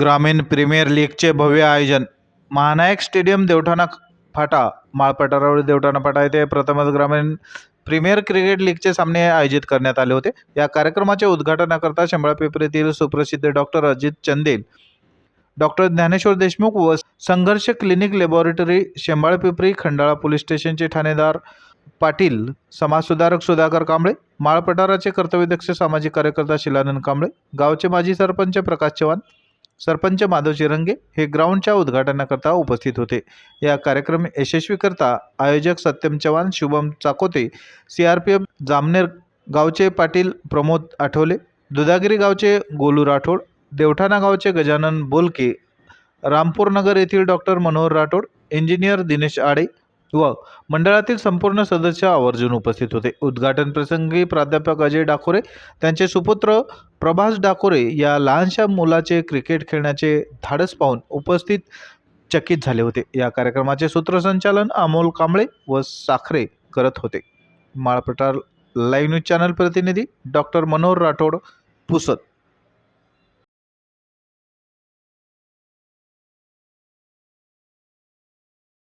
ग्रामीण प्रीमियर लीगचे भव्य आयोजन. महानायक स्टेडियम देवठाणा फाटा माळपठारावर देवठाणा फाटा येथे प्रथमच ग्रामीण प्रीमियर क्रिकेट लीगचे सामने आयोजित करण्यात आले होते. या कार्यक्रमाचे उद्घाटनाकरता शेंबळापिंपरी येथील सुप्रसिद्ध डॉक्टर अजित चंदेल डॉक्टर ज्ञानेश्वर देशमुख व Sangharsh clinic laboratory Shembalpimpri Khandala police स्टेशनचे ठाणेदार पाटील समाजसुधारक सुधाकर कांबळे माळपठाराचे कर्तव्यदक्ष सामाजिक कार्यकर्ता शिलानंद कांबळे गावचे माजी सरपंच प्रकाश चव्हाण सरपंच माधव चिरंगे हे ग्राउंडच्या उद्घाटनाकरता उपस्थित होते. या कार्यक्रम यशस्वीकरता आयोजक Satyam Chavan Shubham Chakote C R P F Jamner गावचे पाटील प्रमोद आठवले दुधागिरी गावचे गोलू राठोड देवठाणा गावचे गजानन बोलके रामपूरनगर येथील डॉक्टर मनोहर राठोड इंजिनियर दिनेश आडे व मंडळातील संपूर्ण सदस्य आवर्जून उपस्थित होते. उद्घाटन प्रसंगी प्राध्यापक अजय डाकोरे त्यांचे सुपुत्र प्रभास डाकोरे या लहानशा मुलाचे क्रिकेट खेळण्याचे धाडस पाहून उपस्थित चकित झाले होते. या कार्यक्रमाचे सूत्रसंचालन अमोल कांबळे व साखरे करत होते. माळपठार लाईव्ह न्यूज चॅनल प्रतिनिधी डॉक्टर मनोहर राठोड पुसद.